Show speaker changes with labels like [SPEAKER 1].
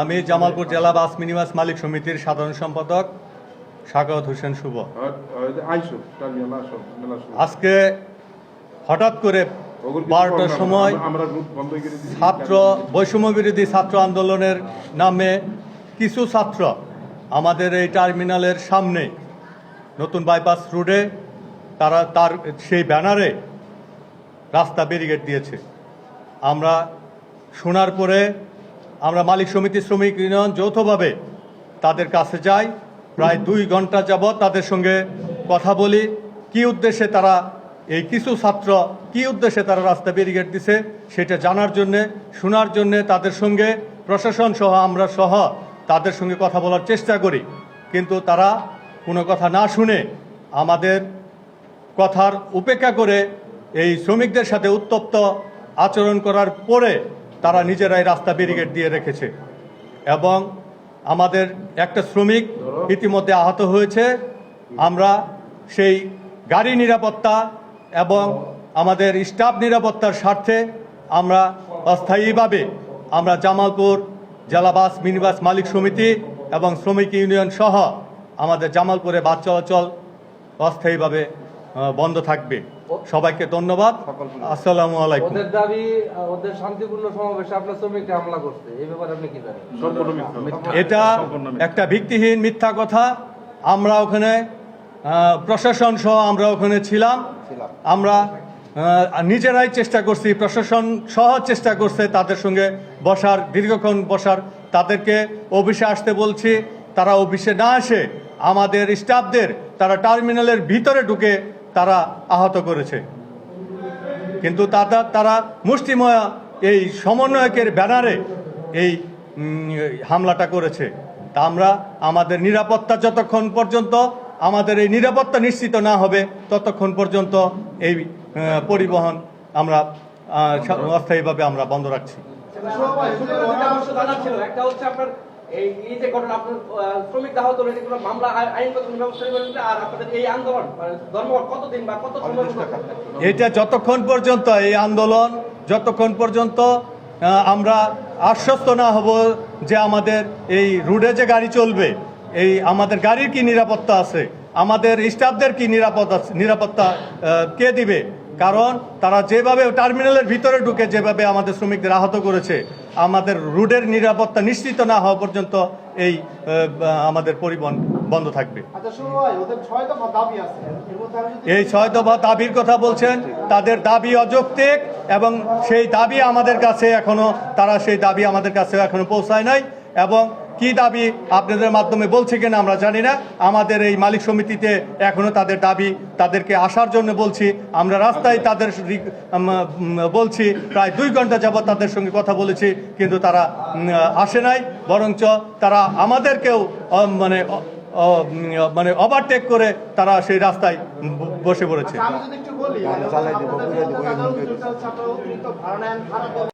[SPEAKER 1] আমি জামালপুর জেলা bus minibus মালিক সমিতির সাধারণ সম্পাদক সাকাওয়াত হোসেন শুভ। আজকে হঠাৎ করে বারোটার সময় ছাত্র বৈষম্য বিরোধী ছাত্র আন্দোলনের নামে কিছু ছাত্র আমাদের এই টার্মিনালের সামনে নতুন বাইপাস রোডে তারা তার সেই ব্যানারে রাস্তা ব্যারিকেড দিয়েছে। আমরা শোনার পরে আমরা মালিক সমিতি শ্রমিক ইউনিয়ন যৌথভাবে তাদের কাছে যাই, প্রায় দুই ঘণ্টা যাবৎ তাদের সঙ্গে কথা বলি, কি উদ্দেশ্যে তারা এই কিছু ছাত্র, কি উদ্দেশ্যে তারা রাস্তা ব্যারিকেড দিছে সেটা জানার জন্যে, শোনার জন্যে তাদের সঙ্গে প্রশাসন সহ, আমরা সহ তাদের সঙ্গে কথা বলার চেষ্টা করি। কিন্তু তারা কোনো কথা না শুনে আমাদের কথার উপেক্ষা করে এই শ্রমিকদের সাথে উত্তপ্ত আচরণ করার পরে তারা নিজেরাই রাস্তা ব্যারিকেড দিয়ে রেখেছে। এবং আমাদের একটা শ্রমিক ইতিমধ্যে আহত হয়েছে। আমরা সেই গাড়ি নিরাপত্তা এবং আমাদের স্টাফ নিরাপত্তার স্বার্থে আমরা অস্থায়ীভাবে আমরা জামালপুর জেলা বাস মিনিবাস মালিক সমিতি এবং শ্রমিক ইউনিয়ন সহ আমাদের জামালপুরে বাস চলাচল অস্থায়ীভাবে বন্ধ থাকবে। সবাইকে ধন্যবাদ। আসসালামু আলাইকুম।
[SPEAKER 2] ওদের দাবি ওদের শান্তিপূর্ণ সমাবেশে আপনার শ্রমিকরা হামলা করছে। এই ব্যাপারে আপনি কি জানেন?
[SPEAKER 3] সম্পূর্ণ মিথ্যা।
[SPEAKER 1] এটা একটা ভিত্তিহীন মিথ্যা কথা। আমরা ওখানে প্রশাসন সহ আমরা ওখানে ছিলাম। আমরা নিজেরাই চেষ্টা করছি প্রশাসন সহ চেষ্টা করছে তাদের সঙ্গে বসার দীর্ঘক্ষণ বসার। তাদেরকে অফিসে আসতে বলছি তারা অফিসে না আসে আমাদের স্টাফদের তারা টার্মিনালের ভিতরে ঢুকে তারা আহত করেছে। কিন্তু তারা তারা মুষ্টিময় এই সমন্বয়কের ব্যানারে এই হামলাটা করেছে। তা আমরা আমাদের নিরাপত্তা যতক্ষণ পর্যন্ত, আমাদের এই নিরাপত্তা নিশ্চিত না হবে, ততক্ষণ পর্যন্ত এই পরিবহন আমরা অস্থায়ীভাবে আমরা বন্ধ রাখছি।
[SPEAKER 4] এই এই যে ঘটনা আপনার শ্রমিক দাহ কোনো মামলা আইনগত ব্যবস্থা নেবেন আর আপনাদের এই আন্দোলন মানে ধর্মঘট কতদিন বা কত সময়
[SPEAKER 1] এটা যতক্ষণ পর্যন্ত এই আন্দোলন যতক্ষণ পর্যন্ত আমরা আশ্বস্ত না হব যে আমাদের এই রুটে যে গাড়ি চলবে এই আমাদের গাড়ির কি নিরাপত্তা আছে আমাদের স্টাফদের কি নিরাপদ আছে- নিরাপত্তা কে দিবে কারণ তারা যেভাবে টার্মিনালের ভিতরে ঢুকে যেভাবে আমাদের শ্রমিকদের আহত করেছে আমাদের রুটের নিরাপত্তা নিশ্চিত না হওয়া পর্যন্ত এই আমাদের পরিবহন বন্ধ থাকবে।
[SPEAKER 5] আচ্ছা
[SPEAKER 1] এই ছয় দফা দাবির কথা বলছেন তাদের দাবি অযৌক্তিক এবং সেই দাবি আমাদের কাছে এখনও তারা সেই দাবি আমাদের কাছে এখনও পৌঁছায় নাই এবং কি দাবি আপনাদের মাধ্যমে বলছে কিনা আমরা জানি না। আমাদের এই মালিক সমিতিতে এখনও তাদের দাবি তাদেরকে আসার জন্য বলছি। আমরা রাস্তায় তাদের বলছি প্রায় দুই ঘণ্টা যাবত তাদের সঙ্গে কথা বলেছি কিন্তু তারা আসে নাই। বরঞ্চ তারা আমাদেরকেও মানে মানে ওভারটেক করে তারা সেই রাস্তায় বসে পড়েছে।